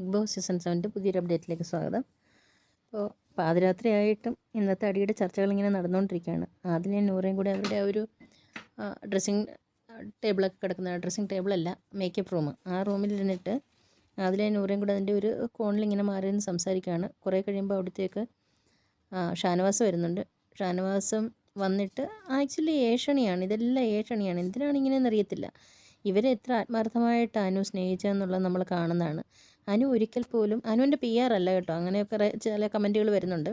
Big boss season സെവന്റെ പുതിയൊരു അപ്ഡേറ്റിലേക്ക് സ്വാഗതം. അപ്പോൾ പാതിരാത്രിയായിട്ടും ഇന്നത്തെ അടിയുടെ ചർച്ചകൾ ഇങ്ങനെ നടന്നുകൊണ്ടിരിക്കുകയാണ്. ആദ്യം ഞാൻ നൂറേയും കൂടി അവരുടെ ആ ഒരു ഡ്രസ്സിങ് ടേബിളൊക്കെ കിടക്കുന്ന ഡ്രസ്സിങ് ടേബിളല്ല മേക്കപ്പ് റൂം ആ റൂമിലിരുന്നിട്ട് അതിലെ നൂറേയും കൂടി അതിന്റെ ഒരു കോണിൽ ഇങ്ങനെ മാറി നിന്ന് സംസാരിക്കുകയാണ്. കുറേ കഴിയുമ്പോൾ അവിടത്തേക്ക് ഷാനവാസ് വരുന്നുണ്ട്. ഷാനവാസം വന്നിട്ട് ആക്ച്വലി ഏഷണിയാണ് ഇതെല്ലാം ഏഷണിയാണ് എന്തിനാണ് ഇങ്ങനെയെന്ന് അറിയത്തില്ല. ഇവരെ എത്ര ആത്മാർത്ഥമായിട്ടാണ് സ്നേഹിച്ചതെന്നുള്ളത് നമ്മൾ കാണുന്നതാണ്. അനു ഒരിക്കൽ പോലും അനുവിന്റെ പി ആർ അല്ല കേട്ടോ. അങ്ങനെയൊക്കെ ചില കമന്റുകൾ വരുന്നുണ്ട്.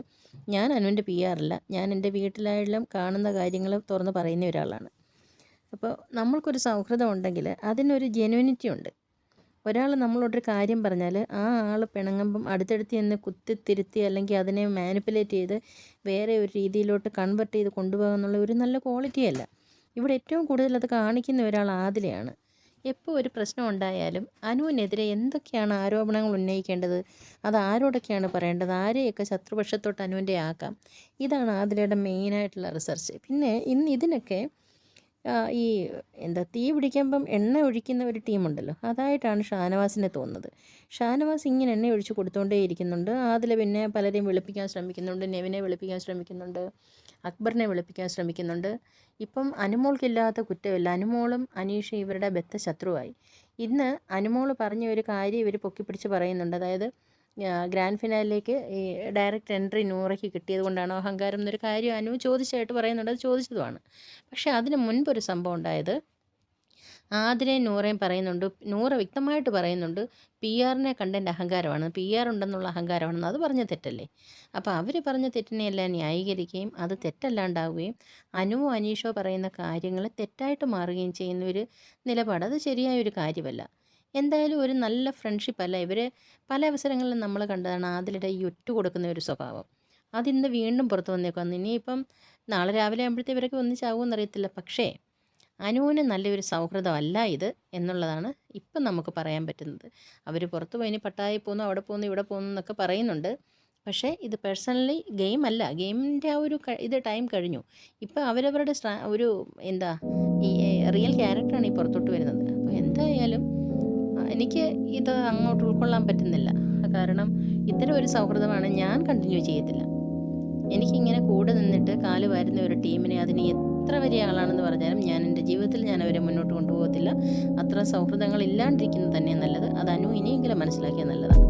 ഞാൻ അനുവിന്റെ പി ആർ അല്ല. ഞാൻ എന്റെ വീട്ടിലായാലും കാണുന്ന കാര്യങ്ങൾ തുറന്ന് പറയുന്ന ഒരാളാണ്. അപ്പോൾ നമ്മൾക്കൊരു സൗഹൃദം ഉണ്ടെങ്കിൽ അതിനൊരു ജെനുവിനിറ്റി ഉണ്ട്. ഒരാൾ നമ്മളോടൊരു കാര്യം പറഞ്ഞാൽ ആ ആൾ പിണങ്ങുമ്പം അടുത്തടുത്ത് കുത്തി കുത്തിത്തിരുത്തി അല്ലെങ്കിൽ അതിനെ മാനിപ്പുലേറ്റ് ചെയ്ത് വേറെ ഒരു രീതിയിലോട്ട് കൺവെർട്ട് ചെയ്ത് കൊണ്ടുപോകുക എന്നുള്ള ഒരു നല്ല ക്വാളിറ്റി അല്ല. ഇവിടെ ഏറ്റവും കൂടുതൽ അത് കാണിക്കുന്ന ഒരാൾ ആദിലയാണ്. എപ്പോൾ ഒരു പ്രശ്നം ഉണ്ടായാലും അനുവിനെതിരെ എന്തൊക്കെയാണ് ആരോപണങ്ങൾ ഉന്നയിക്കേണ്ടത്? അത് ആരോടൊക്കെയാണ് പറയേണ്ടത്? ആരെയൊക്കെ ശത്രുപക്ഷത്തോട്ട് അനുവിന്റെ ആക്കാം? ഇതാണ് ആതിരയുടെ മെയിനായിട്ടുള്ള റിസർച്ച് പിന്നെ ഇന്ന് ഇതിനൊക്കെ ഈ എന്താ തീ പിടിക്കുമ്പം എണ്ണ ഒഴിക്കുന്ന ഒരു ടീമുണ്ടല്ലോ. അതായിട്ടാണ് ഷാനവാസിനെ തോന്നുന്നത്. ഷാനവാസ് ഇങ്ങനെ എണ്ണ ഒഴിച്ച് കൊടുത്തുകൊണ്ടേ ഇരിക്കുന്നുണ്ട്. അതിൽ പിന്നെ പലരെയും വെളുപ്പിക്കാൻ ശ്രമിക്കുന്നുണ്ട്. നെവിനെ വെളുപ്പിക്കാൻ ശ്രമിക്കുന്നുണ്ട്. അക്ബറിനെ വെളുപ്പിക്കാൻ ശ്രമിക്കുന്നുണ്ട്. ഇപ്പം അനുമോൾക്കില്ലാത്ത കുറ്റമില്ല. അനുമോളും അനീഷ് ഇവരുടെ ബദ്ധ ശത്രുവായി ഇന്ന് അനുമോൾ പറഞ്ഞ ഒരു കാര്യം ഇവർ പൊക്കിപ്പിടിച്ച് പറയുന്നുണ്ട്. അതായത് ഗ്രാൻഡ് ഫിനാലിലേക്ക് ഈ ഡയറക്റ്റ് എൻട്രി നൂറയ്ക്ക് കിട്ടിയത് കൊണ്ടാണോ അഹങ്കാരം എന്നൊരു കാര്യം അനു ചോദിച്ചായിട്ട് പറയുന്നുണ്ട്. അത് ചോദിച്ചതുമാണ്. പക്ഷേ അതിന് മുൻപൊരു സംഭവം ഉണ്ടായത്. ആതിരയും നൂറയും പറയുന്നുണ്ട്. നൂറ വ്യക്തമായിട്ട് പറയുന്നുണ്ട്. പി ആറിനെ കണ്ടതിന്റെ അഹങ്കാരമാണ്. പി ആർ ഉണ്ടെന്നുള്ള അഹങ്കാരമാണെന്ന്. അത് പറഞ്ഞ തെറ്റല്ലേ? അപ്പോൾ അവർ പറഞ്ഞ തെറ്റിനെയെല്ലാം ന്യായീകരിക്കുകയും അത് തെറ്റല്ലാണ്ടാവുകയും അനുവോ അനീഷോ പറയുന്ന കാര്യങ്ങൾ തെറ്റായിട്ട് മാറുകയും ചെയ്യുന്ന ഒരു നിലപാട്. അത് ശരിയായ ഒരു കാര്യമല്ല. എന്തായാലും ഒരു നല്ല ഫ്രണ്ട്ഷിപ്പ് അല്ല ഇവർ പല അവസരങ്ങളിലും നമ്മൾ കണ്ടതാണ് ആദിലിടെ ഈ ഒറ്റ കൊടുക്കുന്ന ഒരു സ്വഭാവം. അതിന്ന് വീണ്ടും പുറത്ത് വന്നേക്കാം ഇനിയിപ്പം നാളെ രാവിലെ ആകുമ്പോഴത്തെ ഇവരൊക്കെ ഒന്നിച്ചാവുമെന്ന് അറിയത്തില്ല. പക്ഷേ അനുവിന് നല്ലൊരു സൗഹൃദമല്ല ഇത് എന്നുള്ളതാണ് ഇപ്പം നമുക്ക് പറയാൻ പറ്റുന്നത്. അവർ പുറത്ത് പോയി ഇനി പട്ടായി പോകുന്നു അവിടെ പോകുന്നു ഇവിടെ പോകുന്നു എന്നൊക്കെ പറയുന്നുണ്ട്. പക്ഷേ ഇത് പേഴ്സണലി ഗെയിം അല്ല ഗെയിമിന്റെ ആ ഒരു ഇത് ടൈം കഴിഞ്ഞു. ഇപ്പം അവരവരുടെ ഒരു എന്താ ഈ റിയൽ ക്യാരക്ടറാണ് ഈ പുറത്തോട്ട് വരുന്നത്. അപ്പോൾ എന്തായാലും എനിക്ക് ഇത് അങ്ങോട്ട് ഉൾക്കൊള്ളാൻ പറ്റുന്നില്ല. കാരണം ഇത്തരം ഒരു സൗഹൃദമാണ് ഞാൻ കണ്ടിന്യൂ ചെയ്യത്തില്ല. എനിക്കിങ്ങനെ കൂടെ നിന്നിട്ട് കാൽ വരുന്ന ഒരു ടീമിനെ അതിന് എത്ര വലിയ ആളാണെന്ന് പറഞ്ഞാലും ഞാൻ എന്റെ ജീവിതത്തിൽ ഞാൻ അവരെ മുന്നോട്ട് കൊണ്ടുപോകത്തില്ല. അത്ര സൗഹൃദങ്ങൾ ഇല്ലാണ്ടിരിക്കുന്നത് തന്നെ നല്ലത്. അത് അനു ഇനിയെങ്കിലും മനസ്സിലാക്കിയാൽ നല്ലതാണ്.